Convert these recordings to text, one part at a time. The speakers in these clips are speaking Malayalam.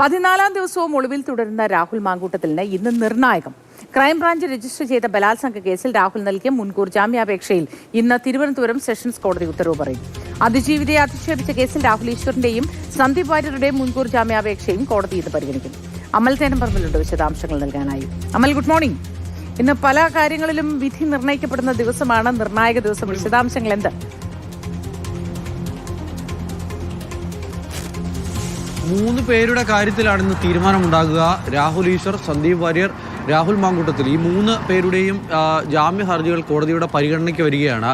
പതിനാലാം ദിവസവും ഒളിവിൽ തുടരുന്ന രാഹുൽ മാങ്കൂട്ടത്തിലിന് ഇന്ന് നിർണായകം. ക്രൈംബ്രാഞ്ച് രജിസ്റ്റർ ചെയ്ത ബലാത്സംഗ കേസിൽ രാഹുൽ നൽകിയ മുൻകൂർ ജാമ്യാപേക്ഷയിൽ ഇന്ന് തിരുവനന്തപുരം സെഷൻസ് കോടതി ഉത്തരവ് പറയും. അതിജീവിതയെ അധിക്ഷേപിച്ച കേസിൽ രാഹുൽ ഈശ്വറിന്റെയും സന്ദീപ് വാര്യരുടെയും മുൻകൂർ ജാമ്യാപേക്ഷയും കോടതി ഇന്ന് പരിഗണിക്കും. അമൽ തേനമ്പറമ്പിലുണ്ട് വിശദാംശങ്ങൾ നൽകാനായി. Amal good morning. ഇന്ന് പല കാര്യങ്ങളിലും വിധി നിർണയിക്കപ്പെടുന്ന ദിവസമാണ് നിർണായക ദിവസം. വിശദാംശങ്ങൾ എന്ത്? മൂന്ന് പേരുടെ കാര്യത്തിലാണ് തീരുമാനമുണ്ടാകുക. രാഹുൽ ഈശ്വർ സന്ദീപ് വാര്യർ രാഹുൽ മാങ്കൂട്ടത്തിൽ. ഈ മൂന്ന് പേരുടെയും ജാമ്യ ഹർജികൾ കോടതിയുടെ പരിഗണനയ്ക്ക് വരികയാണ്.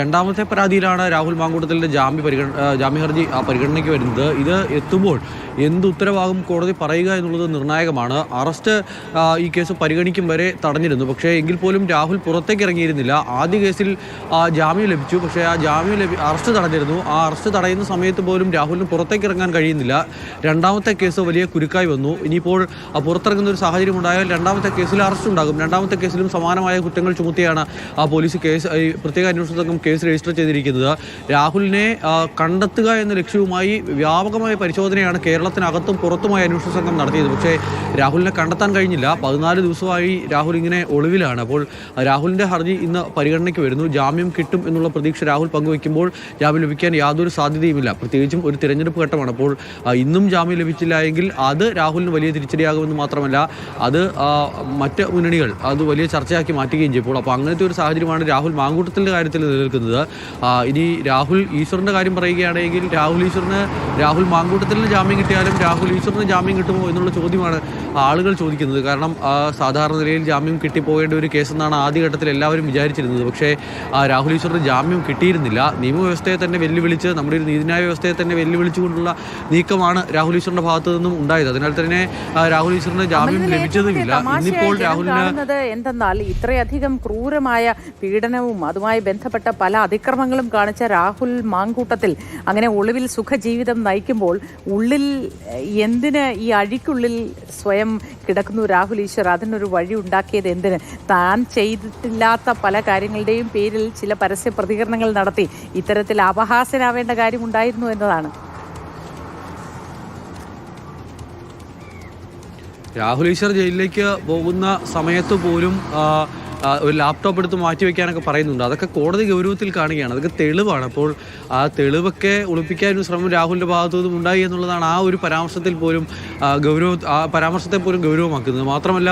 രണ്ടാമത്തെ പരാതിയിലാണ് രാഹുൽ മാങ്കൂട്ടത്തിന്റെ ജാമ്യ പരിഗണ ജാമ്യ ഹർജി പരിഗണനയ്ക്ക് വരുന്നത്. ഇത് എത്തുമ്പോൾ എന്ത് ഉത്തരവാകും കോടതി പറയുക എന്നുള്ളത് നിർണായകമാണ്. അറസ്റ്റ് ഈ കേസ് പരിഗണിക്കും വരെ തടഞ്ഞിരുന്നു. പക്ഷേ എങ്കിൽ പോലും രാഹുൽ പുറത്തേക്ക് ഇറങ്ങിയിരുന്നില്ല. ആദ്യ കേസിൽ ജാമ്യം ലഭിച്ചു. പക്ഷേ ആ ജാമ്യം ലഭി അറസ്റ്റ് തടഞ്ഞിരുന്നു. ആ അറസ്റ്റ് തടയുന്ന സമയത്ത് പോലും രാഹുലിന് പുറത്തേക്ക് ഇറങ്ങാൻ കഴിയുന്നില്ല. രണ്ടാമത്തെ കേസ് വലിയ കുരുക്കായി വന്നു. ഇനിയിപ്പോൾ പുറത്തിറങ്ങുന്ന ഒരു സാഹചര്യം ഉണ്ടായാൽ രണ്ടാമത്തെ കേസിൽ അറസ്റ്റ് ഉണ്ടാകും. രണ്ടാമത്തെ കേസിലും സമാനമായ കുറ്റങ്ങൾ ചുമത്തിയാണ് ആ പോലീസ് കേസ് പ്രത്യേക അന്വേഷണ സംഘം കേസ് രജിസ്റ്റർ ചെയ്തിരിക്കുന്നത്. രാഹുലിനെ കണ്ടെത്തുക എന്ന ലക്ഷ്യവുമായി വ്യാപകമായ പരിശോധനയാണ് കേരളത്തിനകത്തും പുറത്തുമായി അന്വേഷണ സംഘം നടത്തിയത്. പക്ഷേ രാഹുലിനെ കണ്ടെത്താൻ കഴിഞ്ഞില്ല. പതിനാല് ദിവസമായി രാഹുൽ ഇങ്ങനെ ഒളിവിലാണ്. അപ്പോൾ രാഹുലിന്റെ ഹർജി ഇന്ന് പരിഗണനയ്ക്ക് വരുന്നു. ജാമ്യം കിട്ടും എന്നുള്ള പ്രതീക്ഷ രാഹുൽ പങ്കുവയ്ക്കുമ്പോൾ ജാമ്യം ലഭിക്കാൻ യാതൊരു സാധ്യതയുമില്ല. പ്രത്യേകിച്ചും ഒരു തിരഞ്ഞെടുപ്പ് ഘട്ടമാണ്. അപ്പോൾ ഇന്നും ജാമ്യം ലഭിച്ചില്ല എങ്കിൽ അത് രാഹുലിന് വലിയ തിരിച്ചടിയാകുമെന്ന് മാത്രമല്ല അത് മറ്റ് മുന്നണികൾ അത് വലിയ ചർച്ചയാക്കി മാറ്റുകയും ചെയ്യും. അപ്പോൾ അങ്ങനത്തെ ഒരു സാഹചര്യമാണ് രാഹുൽ മാങ്കൂട്ടത്തിന്റെ കാര്യത്തിൽ നിലനിൽക്കുന്നത്. ഇനി രാഹുൽ ഈശ്വറിന്റെ കാര്യം പറയുകയാണെങ്കിൽ രാഹുൽ ഈശ്വറിന് രാഹുൽ മാങ്കൂട്ടത്തിൽ ജാമ്യം കിട്ടിയാലും രാഹുൽ ഈശ്വറിന് ജാമ്യം കിട്ടുമോ എന്നുള്ള ചോദ്യമാണ് ആളുകൾ ചോദിക്കുന്നത്. കാരണം സാധാരണ നിലയിൽ ജാമ്യം കിട്ടിപ്പോകേണ്ട ഒരു കേസെന്നാണ് ആദ്യഘട്ടത്തിൽ എല്ലാവരും വിചാരിച്ചിരുന്നത്. പക്ഷേ രാഹുൽ ഈശ്വറിന് ജാമ്യം കിട്ടിയിരുന്നില്ല. നിയമവ്യവസ്ഥയെ തന്നെ വെല്ലുവിളിച്ച് നമ്മുടെ ഒരു നീതിന്യായ വ്യവസ്ഥയെ തന്നെ വെല്ലുവിളിച്ചുകൊണ്ടുള്ള നീക്കമാണ് രാഹുൽ ഈശ്വറിന്റെ ഭാഗത്തു നിന്നും ഉണ്ടായത്. അതിനാൽ തന്നെ രാഹുൽ ഈശ്വറിന് ജാമ്യം ലഭിച്ചതുമില്ല. ഇന്നിപ്പോൾ രാഹുലിന് എന്തെന്നാൽ ഇത്രയധികം ക്രൂരമായ പീഡനവും അതുമായി ബന്ധപ്പെട്ട പല അതിക്രമങ്ങളും കാണിച്ച രാഹുൽ മാങ്കൂട്ടത്തിൽ അങ്ങനെ ഒളിവിൽ സുഖജീവിതം നയിക്കുമ്പോൾ ഉള്ളിൽ എന്തിന് ഈ അഴിക്കുള്ളിൽ സ്വയം കിടക്കുന്നു രാഹുൽ ഈശ്വർ. അതിനൊരു വഴി ഉണ്ടാക്കിയത് എന്തിന്? താൻ ചെയ്തിട്ടില്ലാത്ത പല കാര്യങ്ങളുടെയും പേരിൽ ചില പരസ്യ പ്രതികരണങ്ങൾ നടത്തി. ഇത്തരത്തിൽ അപഹാസനാവേണ്ട കാര്യം ഉണ്ടായിരുന്നു എന്നതാണ്. രാഹുൽ ഈശ്വർ ജയിലിലേക്ക് പോകുന്ന സമയത്ത് പോലും ഒരു ലാപ്ടോപ്പ് എടുത്ത് മാറ്റി വെക്കാനൊക്കെ പറയുന്നുണ്ട്. അതൊക്കെ കോടതി ഗൗരവത്തിൽ കാണുകയാണ്. അതൊക്കെ തെളിവാണ്. അപ്പോൾ ആ തെളിവൊക്കെ ഒളിപ്പിക്കാനൊരു ശ്രമം രാഹുലിന്റെ ഭാഗത്തു നിന്നും ഉണ്ടായി എന്നുള്ളതാണ് ആ ഒരു പരാമർശത്തിൽ പോലും ഗൗരവ ആ പരാമർശത്തെ പോലും ഗൗരവമാക്കുന്നത്. മാത്രമല്ല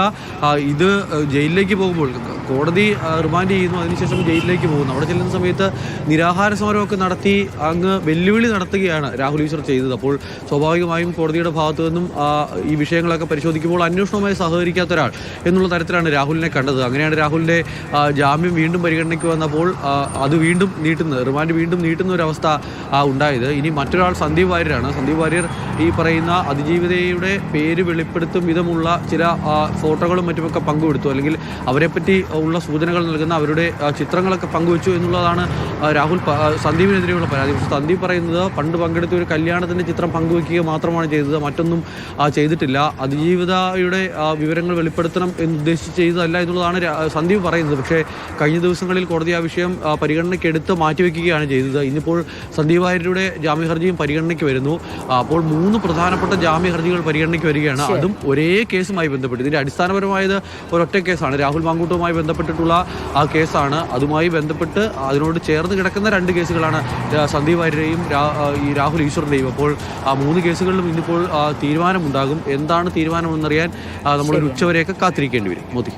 ഇത് ജയിലിലേക്ക് പോകുമ്പോൾ കോടതി റിമാൻഡ് ചെയ്യുന്നു. അതിനുശേഷം ജയിലിലേക്ക് പോകുന്നു. അവിടെ ചെല്ലുന്ന സമയത്ത് നിരാഹാര സമരമൊക്കെ നടത്തി അങ്ങ് വെല്ലുവിളി നടത്തുകയാണ് രാഹുൽ ഈശ്വർ ചെയ്തത്. അപ്പോൾ സ്വാഭാവികമായും കോടതിയുടെ ഭാഗത്തു നിന്നും ഈ വിഷയങ്ങളൊക്കെ പരിശോധിക്കുമ്പോൾ അന്വേഷണവുമായി സഹകരിക്കാത്ത ഒരാൾ എന്നുള്ള തരത്തിലാണ് രാഹുലിനെ കണ്ടത്. അങ്ങനെയാണ് രാഹുലിന്റെ ആ, ജാമ്യം വീണ്ടും പരിഗണനയ്ക്ക് വന്നപ്പോൾ അത് വീണ്ടും നീട്ടുന്നത് റിമാൻഡ് വീണ്ടും നീട്ടുന്ന ഒരു അവസ്ഥ ഉണ്ടായത്. ഇനി മറ്റൊരാൾ സന്ദീപ് വാര്യരാണ്. സന്ദീപ് വാര്യർ ഈ പറയുന്ന അതിജീവിതയുടെ പേര് വെളിപ്പെടുത്തും വിധമുള്ള ചില ഫോട്ടോകളും മറ്റുമൊക്കെ പങ്കുവെടുത്തു. അല്ലെങ്കിൽ അവരെപ്പറ്റി ഉള്ള സൂചനകൾ നൽകുന്ന അവരുടെ ചിത്രങ്ങളൊക്കെ പങ്കുവെച്ചു എന്നുള്ളതാണ് രാഹുൽ സന്ദീപിനെതിരെയുള്ള പരാതി. പക്ഷേ സന്ദീപ് പറയുന്നത് പണ്ട് പങ്കെടുത്ത ഒരു കല്യാണത്തിന്റെ ചിത്രം പങ്കുവെക്കുക മാത്രമാണ് ചെയ്തത്. മറ്റൊന്നും ചെയ്തിട്ടില്ല. അതിജീവിതയുടെ വിവരങ്ങൾ വെളിപ്പെടുത്തണം എന്ന് ഉദ്ദേശിച്ച് ചെയ്തതല്ല എന്നുള്ളതാണ് സന്ദീപ് പറയുന്നത്. പക്ഷേ കഴിഞ്ഞ ദിവസങ്ങളിൽ കോടതി ആ വിഷയം പരിഗണനയ്ക്ക് എടുത്ത് മാറ്റിവെക്കുകയാണ് ചെയ്തത്. ഇന്നിപ്പോൾ സന്ദീപ് വാര്യരുടെ ജാമ്യ ഹർജിയും പരിഗണനയ്ക്ക് വരുന്നു. അപ്പോൾ മൂന്ന് പ്രധാനപ്പെട്ട ജാമ്യ ഹർജികൾ പരിഗണനയ്ക്ക് വരികയാണ്. അതും ഒരേ കേസുമായി ബന്ധപ്പെട്ട്. ഇതിന്റെ അടിസ്ഥാനപരമായത് ഒരൊറ്റ കേസാണ്. രാഹുൽ മാങ്കൂട്ടുമായി ബന്ധപ്പെട്ടിട്ടുള്ള ആ കേസാണ്. അതുമായി ബന്ധപ്പെട്ട് അതിനോട് ചേർന്ന് കിടക്കുന്ന രണ്ട് കേസുകളാണ് സന്ദീപ് വാര്യരെയും ഈ രാഹുൽ ഈശ്വറിന്റെയും അപ്പോൾ ആ മൂന്ന് കേസുകളിലും ഇന്നിപ്പോൾ തീരുമാനമുണ്ടാകും. എന്താണ് തീരുമാനമെന്നറിയാൻ നമ്മളൊരു ഉച്ചവരെയൊക്കെ കാത്തിരിക്കേണ്ടി വരും. മോദി.